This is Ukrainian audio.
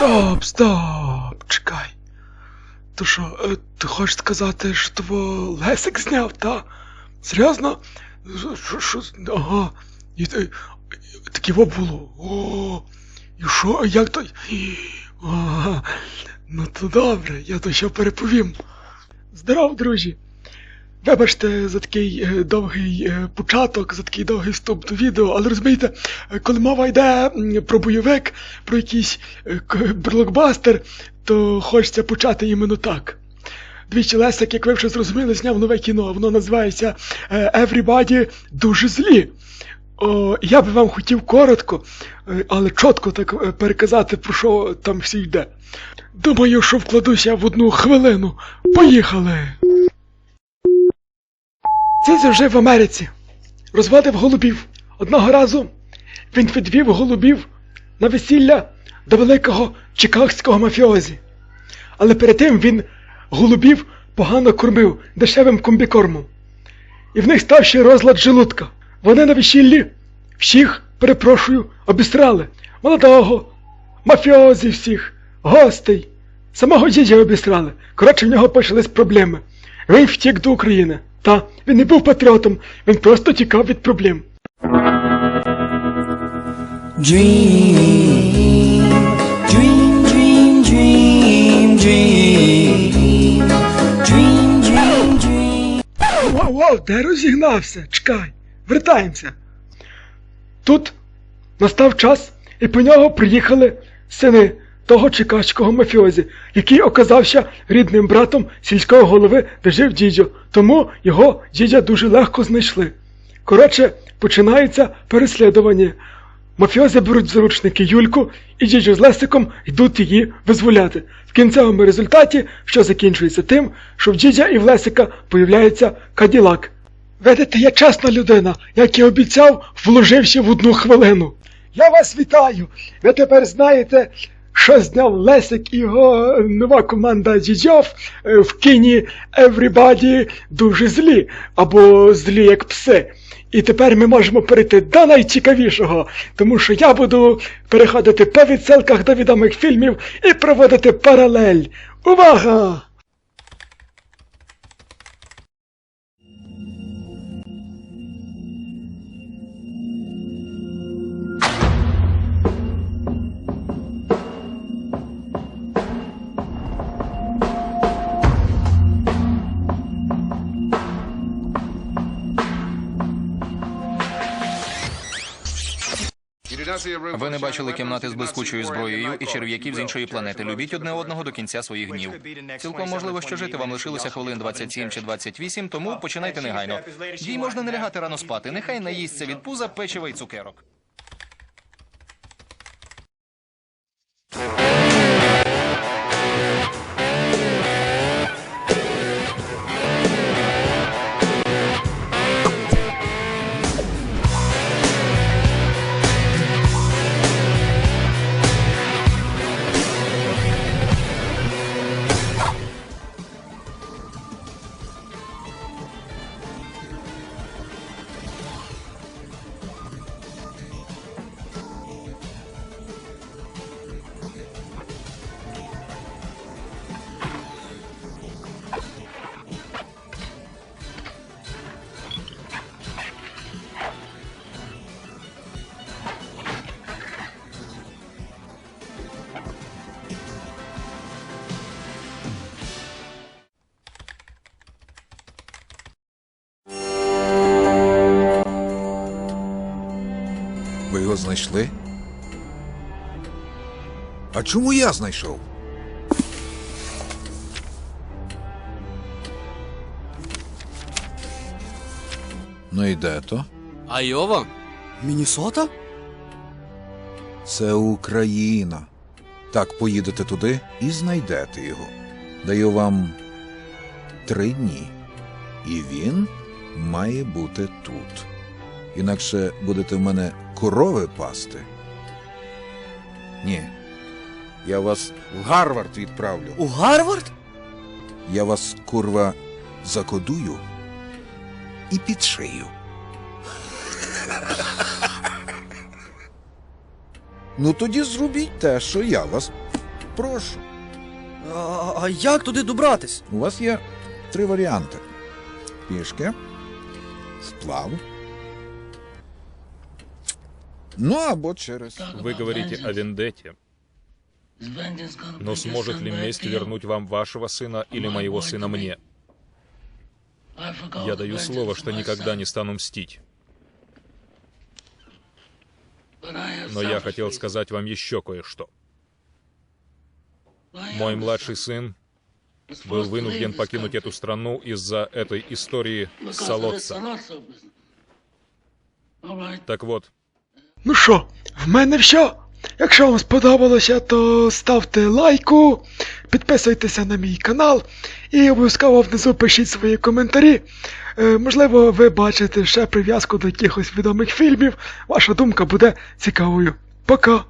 Стоп, стоп, чекай. То що, е, ти хочеш сказати, що того Лесик зняв, та? Серйозно? Що, що, ага. І, е, таке було. О, і що, як то? Ага. Ну то добре, я то ще переповім. Здоров, друзі. Вибачте за такий е, довгий е, початок, за такий довгий вступ до відео, але розумієте, е, коли мова йде про бойовик, про якийсь блокбастер, то хочеться почати іменно так. Двічі Лесик, як ви вже зрозуміли, зняв нове кіно. Воно називається Everybody дуже злі. О, я би вам хотів коротко, але чітко так переказати, про що там всі йде. Думаю, що вкладуся в одну хвилину. Поїхали! Цезар жив в Америці. Розводив голубів. Одного разу він відвів голубів на весілля до великого чикагського мафіозі. Але перед тим він голубів погано кормив дешевим комбікормом. І в них став ще розлад желудка. Вони на весіллі всіх, перепрошую, обістрали. Молодого, мафіозі всіх, гостей. Самого дідя обістрали. Коротше, в нього почались проблеми. Він втік до України. Та він не був патріотом, він просто тікав від проблем. Dream, dream, dream, dream, dream, dream, dream, dream. Вау, вау, де розігнався? Чекай, вертаємося. Тут настав час, і по нього приїхали сини того чикагського мафіозі, який оказався рідним братом сільського голови, де жив дідьо, тому його дідя дуже легко знайшли. Коротше, починається переслідування. Мафіози беруть заручники Юльку і дідьо з Лесиком йдуть її визволяти. В кінцевому результаті, що закінчується тим, що в дідя і в Лесика появляється Каділак. Видите, я чесна людина, як і обіцяв, вложився в одну хвилину. Я вас вітаю! Ви тепер знаєте, що зняв Лесик і його нова команда дідьов е, в кіні Everybody дуже злі, або злі як пси. І тепер ми можемо перейти до найцікавішого, тому що я буду переходити по відсилках до відомих фільмів і проводити паралель. Увага! Ви не бачили кімнати з блискучою зброєю і черв'яків з іншої планети. Любіть одне одного до кінця своїх днів. Цілком можливо, що жити вам лишилося хвилин 27 чи 28, тому починайте негайно. Їй можна не лягати рано спати. Нехай наїсться від пуза, печива й цукерок. Знайшли? А чому я знайшов? Ну і де то? Айова? Мінісота? Це Україна. Так поїдете туди і знайдете його. Даю вам три дні. І він має бути тут. Інакше будете в мене корови пасти. Ні. Я вас в Гарвард відправлю. У Гарвард? Я вас, курва, закодую і підшию. Ну тоді зробіть те, що я вас прошу. А, а як туди добратись? У вас є три варіанти: пішки, сплав. Ну або через. Вы говорите о вендетте. Но сможет ли месть вернуть вам вашего сына или моего сына мне? Я даю слово, что никогда не стану мстить. Но я хотел сказать вам еще кое-что. Мой младший сын был вынужден покинуть эту страну из-за этой истории Солодца. Так вот, Ну що, в мене все. Якщо вам сподобалося, то ставте лайку, підписуйтеся на мій канал і обов'язково внизу пишіть свої коментарі. Е, можливо, ви бачите ще прив'язку до якихось відомих фільмів. Ваша думка буде цікавою. Пока!